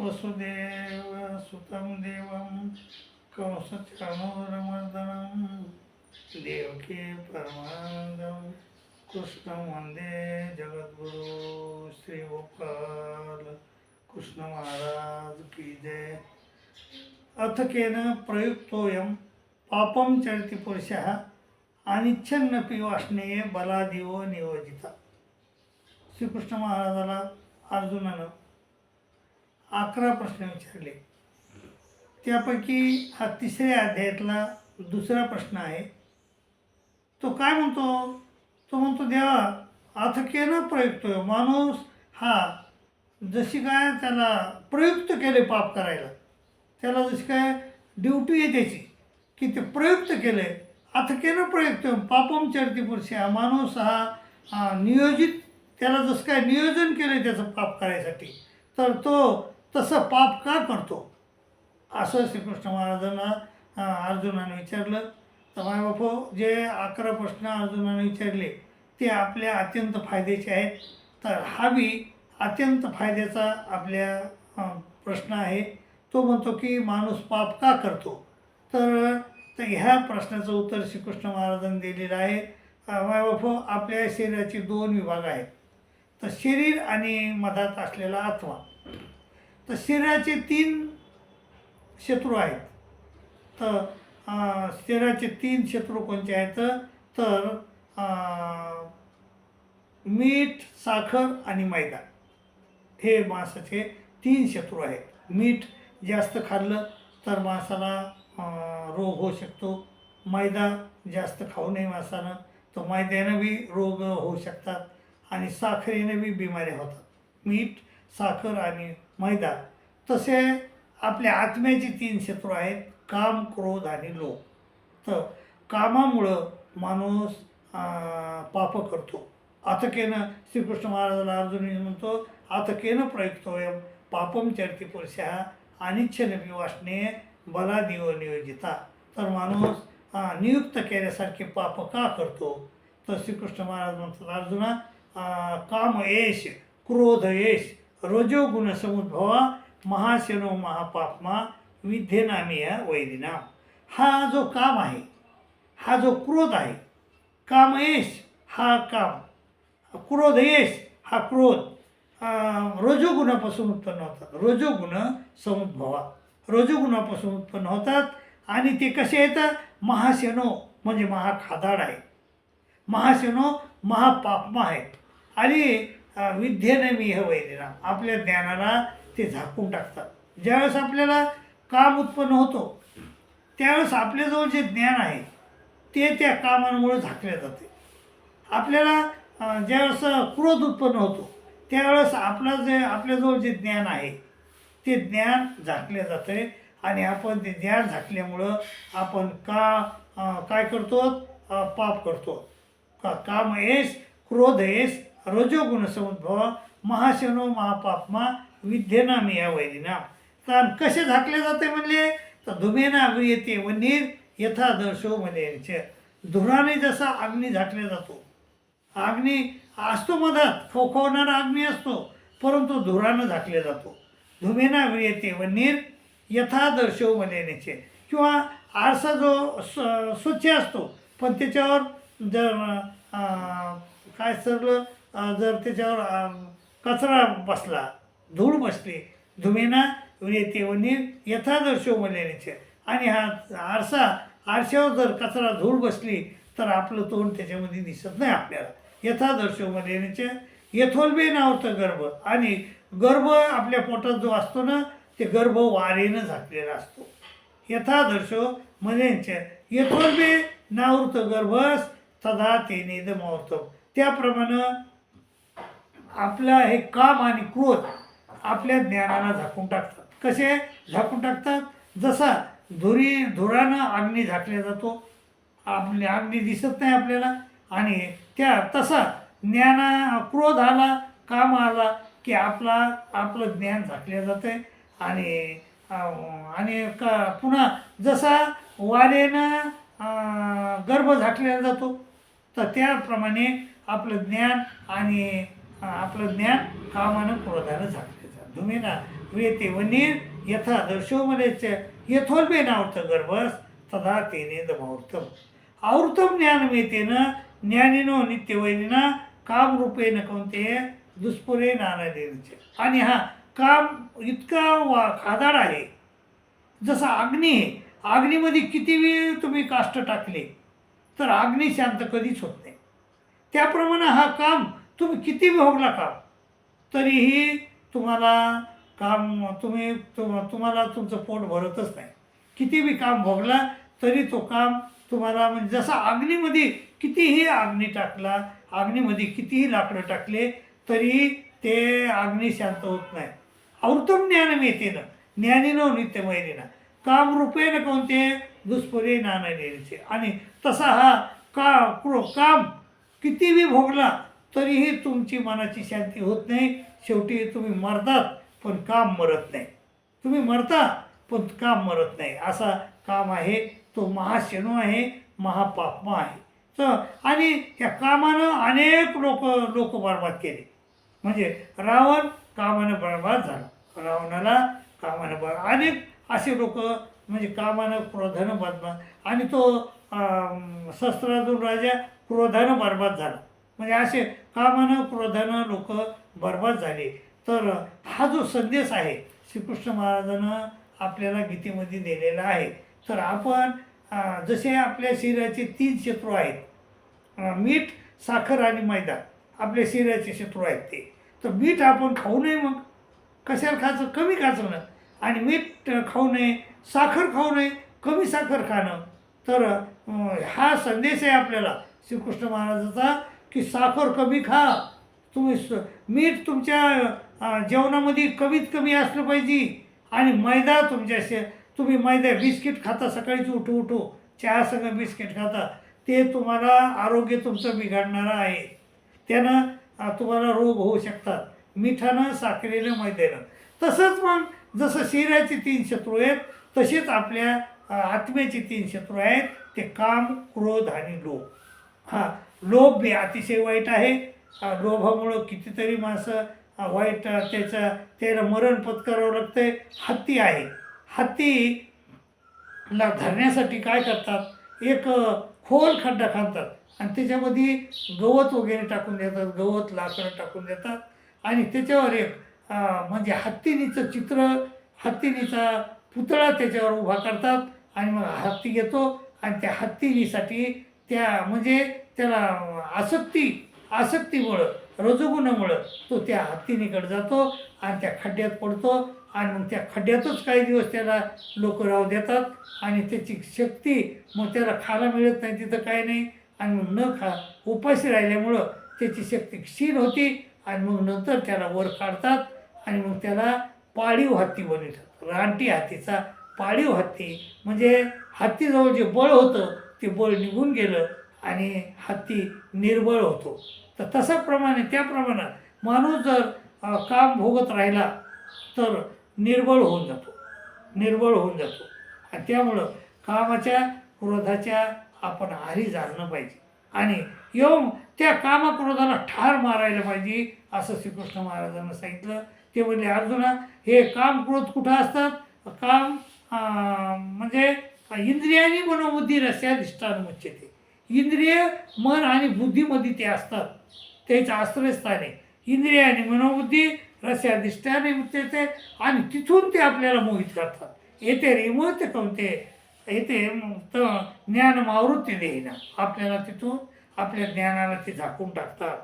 वसुदेव सुतं देवं कंसचाणूरमर्दनं देवके परमानन्दं कृष्णं वन्दे जगद्गुरु श्री गोपाल कृष्ण महाराज की जय। अथकेन प्रयुक्तोऽयं पापं चरति पुरुषः अनिच्छन्नपि वाष्णेय बलादिवो नियोजिता। श्रीकृष्ण महाराजाला अर्जुनानं अकरा प्रश्न विचारले. त्यापैकी हा तिसऱ्या अध्यायातला दुसरा प्रश्न आहे. तो काय म्हणतो? तो म्हणतो देवा अथकेनं प्रयुक्त माणूस हा जशी काय त्याला प्रयुक्त केले पाप करायला त्याला जशी काय ड्युटी आहे त्याची की ते प्रयुक्त केले अथकेनं प्रयुक्त पापम चरती पुरुष हा माणूस हा नियोजित त्याला जसं काय नियोजन केलं त्याचं पाप करायसाठी तर तो तसं पाप का करतो? असं श्रीकृष्ण महाराजांना अर्जुनाने विचारलं. तर माय बापू जे अकरा प्रश्न अर्जुनाने विचारले ते आपल्या अत्यंत फायद्याचे आहेत. तर हा बी अत्यंत फायद्याचा आपल्या प्रश्न आहे. तो म्हणतो की माणूस पाप का करतो? तर तर ह्या प्रश्नाचं उत्तर श्रीकृष्ण महाराजांनी दिलेलं आहे. अं, माय बापू आपल्या शरीराचे दोन विभाग आहेत. तर शरीर आणि मधात असलेला आत्मा तर शरीराचे तीन शत्रू आहेत. तर शरीराचे तीन शत्रू कोणते आहेत? तर मीठ साखर आणि मैदा. हे माणसाचे तीन शत्रू आहेत. मीठ जास्त खाल्लं तर माणसाला रोग होऊ शकतो. मैदा जास्त खाऊ नये माणसानं तर मैद्यानं बी रोग होऊ शकतात. आणि साखरेनं बी बिमाऱ्या होतात. मीठ साखर आणि मैदा तसे आपल्या आत्म्याचे तीन शत्रू आहेत काम क्रोध आणि लोभ. तर कामामुळं माणूस पाप करतो. अथकेनं श्रीकृष्ण महाराजाला अर्जुन म्हणतो आतकेनं प्रयुक्तोयम पापम चरती पुरुषा अनिच्छनपी वासने बलादिव नियोजिता. तर माणूस नियुक्त केल्यासारखे पाप का करतो? तर श्रीकृष्ण महाराज म्हणतात अर्जुना कामयेश क्रोधयेश रजोगुण समुद्भवा महाशनो महापापमा विद्येनामिया वैदिनाम हा जो काम आहे हा जो क्रोध आहे कामयेश हा काम क्रोधयेश हा क्रोध रजोगुणापासून उत्पन्न होतात रजोगुण समुद्भवा रजोगुणापासून उत्पन्न होतात आणि ते कसे येतात महाशनो म्हणजे महाखादाड आहे महाशनो महापापमा आहेत आणि विद्येने मी हे वैदिनाम आपल्या ज्ञानाला ते झाकून टाकतात. ज्यावेळेस आपल्याला काम उत्पन्न होतो त्यावेळेस आपल्याजवळ जे ज्ञान आहे ते त्या कामांमुळे झाकले जाते. आपल्याला ज्यावेळेस क्रोध उत्पन्न होतो त्यावेळेस आपला जे आपल्याजवळ जे ज्ञान आहे ते ज्ञान झाकले जाते आणि आपण ते ज्ञान झाकल्यामुळं आपण का काय करतो? पाप करतो. का काम येस क्रोध येस रजोगुण समुद्भव महाशनो महापापमा विद्येना मी या वैदिना. तर कसे झाकले जाते म्हणले? तर धुमेना येते व नीर यथा दर्शो धुराने जसा अग्नी झाकले जातो. अग्नी असतो मधात खोखवणारा अग्नी असतो परंतु धुरानं झाकले जातो. धुमेना येते व नीर यथा दर्शो मलेनेचे किंवा आरसा जो स्वच्छ असतो पण त्याच्यावर जर काय सरलं? जर त्याच्यावर कचरा बसला धूळ बसली धुमेना येते व नीर यथा मलेनेचे आणि हा आरसा आरशावर जर कचरा धूळ बसली तर आपलं तोंड त्याच्यामध्ये दिसत नाही आपल्याला. यथादर्शो मलेनेचे यथोल्बे नावतं गर्भ. आणि गर्भ आपल्या पोटात जो असतो ना ते गर्भ वारेनं झाकलेला असतो. यथा दर्शो मलेंचे यथोल्बे नावृत गर्भस तदा ते निदमावतो त्याप्रमाणे आपलं हे काम आणि क्रोध आपल्या ज्ञानाला झाकून टाकतात. कसे? झाकून टाकतात? जसा धुरी धुरानं अग्नी झाकल्या जातो. आपले अग्नी दिसत नाही आपल्याला. आणि त्या तसा ज्ञाना क्रोध आला काम आला की आपला आपलं ज्ञान झाकलं जाते आणि आणि का पुन्हा जसा वारेनं गर्भ झाकलेला जातो तर त्याप्रमाणे आपलं ज्ञान आणि आपलं ज्ञान कामानं क्रोधानं झाकले धुमेना वेते वनीर यथा दर्शोमलेच यथोल्बे नावत गर्भस तदा तेने दमावृतम आवृतम ज्ञान वेतेनं ज्ञानिनो नित्यवैरिना काम रूपेन कोणते दुष्पुरे नानादेवीचे. आणि हा काम इतका वा खादाड आहे. जसा अग्नी आहे अग्नीमध्ये किती वेळ तुम्ही काष्ट टाकले तर अग्नी शांत कधीच होत नाही. त्याप्रमाणे हा काम तुम्ही किती भोगला काम तरीही तुम्हाला काम तुम्ही तुम तुम्हाला तुमचं पोट भरतच नाही. किती बी काम भोगला तरी तो काम तुम्हाला म्हणजे जसा अग्नीमध्ये कितीही अग्नी टाकला अग्नीमध्ये कितीही लाकडं टाकले तरी ते अग्नी शांत होत नाही. औतम ज्ञान मिळते ना ज्ञानीनं नित्य मैलीना काम रूपेन कोणते? दुष्परे नानाचे आणि तसा हा का काम कितीही भोगला तरीही तुमची मनाची शांती होत नाही. शेवटी तुम्ही मरतात पण काम मरत नाही. तुम्ही मरता पण काम मरत नाही. असा काम आहे. तो महाशनू आहे महापापमा आहे. तर आणि त्या कामानं अनेक लोक लोक बर्बाद केले. म्हणजे रावण कामानं बर्बाद झाला. रावणाला कामानं बर अनेक असे लोक म्हणजे कामानं क्रोधानं बर्बाद आणि तो अं, राजा क्रोधानं बर्बाद झाला. म्हणजे असे कामानं क्रोधानं लोक बर्बाद झाले. तर हा जो संदेश आहे श्रीकृष्ण महाराजानं आपल्याला गीतेमध्ये दिलेला आहे. तर आपण जसे आपल्या शरीराचे तीन शत्रू आहेत मीठ साखर आणि मैदा आपल्या शरीराचे शत्रू आहेत ते. तर मीठ आपण खाऊ नये मग. कशाला खायचं? कमी खायचं ना. आणि मीठ खाऊ नये साखर खाऊ नये कमी साखर खाणं. तर हा संदेश आहे आपल्याला. श्रीकृष्ण महाराजाचा की साखर कमी खा. तुम्ही स- मीठ तुमच्या जेवणामध्ये कमीत कमी असलं पाहिजे. आणि मैदा तुमच्या शे तुम्ही मैदा बिस्किट खाता सकाळीच उठू उठू. चहा सगळं बिस्किट खाता. ते तुम्हाला आरोग्य तुमचं बिघडणारं आहे. त्यानं तुम्हाला रोग होऊ शकतात. मिठानं साखरेनं मैद्यानं. तसंच मग जसं शरीराचे तीन शत्रू आहेत तसेच आपल्या आत्म्याचे तीन शत्रू आहेत. ते काम क्रोध आणि लोभ. हां. लोभ बी अतिशय वाईट आहे. लोभामुळं कितीतरी माणसं वाईट त्याचं त्याला मरण पत्करावं लागतंय. हत्ती आहे. हत्ती ला धरण्यासाठी काय करतात? एक खोल खड्डा खाणतात आणि त्याच्यामध्ये गवत वगैरे टाकून देतात. गवत लाकडं टाकून देतात. आणि त्याच्यावर एक म्हणजे हत्तीनीचं चित्र हत्तीनीचा पुतळा त्याच्यावर उभा करतात. आणि मग हत्ती घेतो आणि त्या हत्तीनीसाठी त्या म्हणजे त्याला आसक्ती आसक्तीमुळं रजोगुणामुळं तो त्या हत्तीनेकडे जातो आणि त्या खड्ड्यात पडतो आणि मग त्या खड्ड्यातच काही दिवस त्याला लोक राहू देतात आणि त्याची शक्ती मग त्याला खायला मिळत नाही तिथं काही नाही. आणि मग न खा उपाशी राहिल्यामुळं त्याची शक्ती क्षीण होती आणि मग नंतर त्याला वर काढतात आणि मग त्याला पाळीव हत्ती बनवतात. रानटी हत्तीचा पाळीव हत्ती म्हणजे हत्तीजवळ जे बळ होतं ते बळ निघून गेलं आणि हत्ती निर्बळ होतो. तर तसं प्रमाणे त्याप्रमाणे माणूस जर काम भोगत राहिला तर निर्बळ होऊन जातो. निर्बळ होऊन जातो. आणि त्यामुळं कामाच्या क्रोधाच्या आपण आरी जाणलं पाहिजे. आणि येऊन त्या कामक्रोधाला ठार मारायला पाहिजे असं श्रीकृष्ण महाराजांना सांगितलं. ते म्हणजे अर्जुना हे काम क्रोध कुठं असतात? काम म्हणजे इंद्रियाने मनोबुद्धी रस्याधिष्ठान मुच्यते इंद्रिय मन आणि बुद्धीमध्ये ते असतात. त्याचं आश्रयस्थान आहे इंद्रिय आणि मनोबुद्धी रस्याधिष्ठाने मुच्यते आणि तिथून ते आपल्याला मोहित करतात. येते रिमोत कोणते येते तर ज्ञान मावृत्ती देईना आपल्याला तिथून आपल्या ज्ञानाला ते झाकून टाकतात.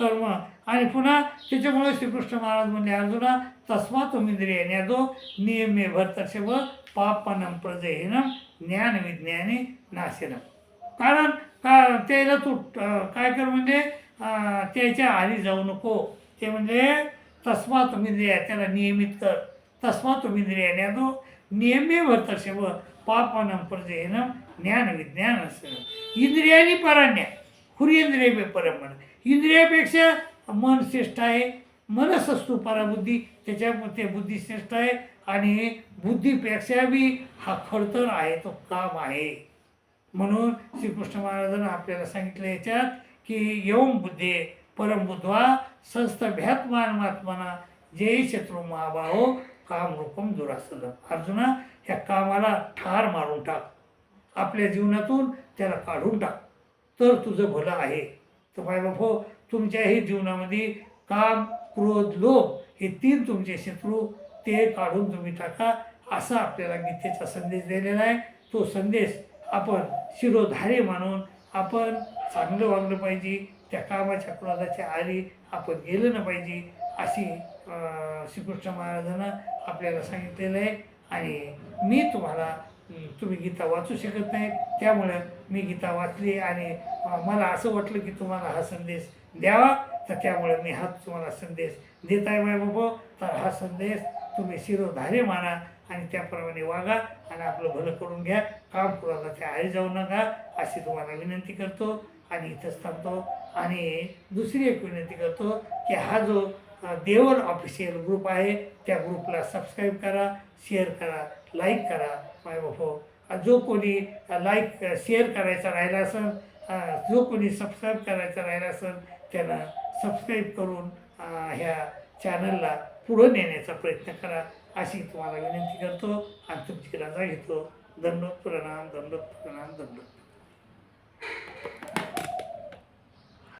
तर मग आणि पुन्हा त्याच्यामुळे श्रीकृष्ण महाराज म्हणले अर्जुना तस्मा तुम्ही इंद्रिय न्यादो नियमे भरतर्षभ पापनम प्रजयनम ज्ञान विज्ञाने नाशिनम कारण का त्याला तू काय कर म्हणजे त्याच्या आधी जाऊ नको. ते म्हणजे तस्मा तुम्ही त्याला नियमित कर. तस्मा तुम्ही इंद्रिया न्यादो नियमे भरतर्षभ पापनम प्रजयनम ज्ञान विज्ञान असं इंद्रियानी पराण्या. खुरींद्रिय परम इंद्रियापेक्षा मन श्रेष्ठ आहे मनस असतो पराबुद्धी त्याच्यामध्ये बुद्धी श्रेष्ठ आहे आणि बुद्धीपेक्षा बी हा खडतर आहे तो काम आहे. म्हणून श्रीकृष्ण महाराजांना आपल्याला सांगितलं याच्यात की येऊन बुद्धे परम बुद्ध्वा संस्थभ्यात्मान महात्माना जय शत्रू महाभाव काम रूपम दुरासन अर्जुना या कामाला ठार मारून टाक. आपल्या जीवनातून त्याला काढून टाक. तर तुझं भलं आहे. तर माय बापो तुमच्याही जीवनामध्ये काम क्रोध लोभ हे तीन तुमचे शत्रू ते काढून तुम्ही टाका. असा आपल्याला गीतेचा संदेश दिलेला आहे. तो संदेश आपण शिरोधारे मानून आपण चांगलं वागलं पाहिजे. त्या कामाच्या क्रोधाच्या आधी आपण गेलं ना पाहिजे. अशी श्रीकृष्ण महाराजांना आपल्याला सांगितलेलं आहे. आणि मी तुम्हाला तुम्ही गीता वाचू शकत नाही. त्यामुळं मी गीता वाचली आणि मला असं वाटलं की तुम्हाला हा संदेश द्यावा. तर त्यामुळे मी हा तुम्हाला संदेश देत आहे माय बाबा. तर हा संदेश तुम्ही शिरोधारे माना आणि त्याप्रमाणे वागा आणि आपलं भलं करून घ्या. काम कुणाला आळी जाऊ नका अशी तुम्हाला विनंती करतो आणि इथंच थांबतो. आणि दुसरी एक विनंती करतो की हा जो देवर ऑफिशियल ग्रुप आहे त्या ग्रुपला सबस्क्राईब करा शेअर करा लाईक करा. माय बाबा जो कोणी लाईक शेअर करायचा राहिला असेल जो कोणी सबस्क्राईब करायचा राहिला असेल त्यानं सबस्क्राईब करून ह्या चॅनलला पुढं नेण्याचा प्रयत्न करा अशी तुम्हाला विनंती करतो. आणि तुमची रजा घेतो. दंडोत प्रणाम दंडोत प्रणाम दंडोत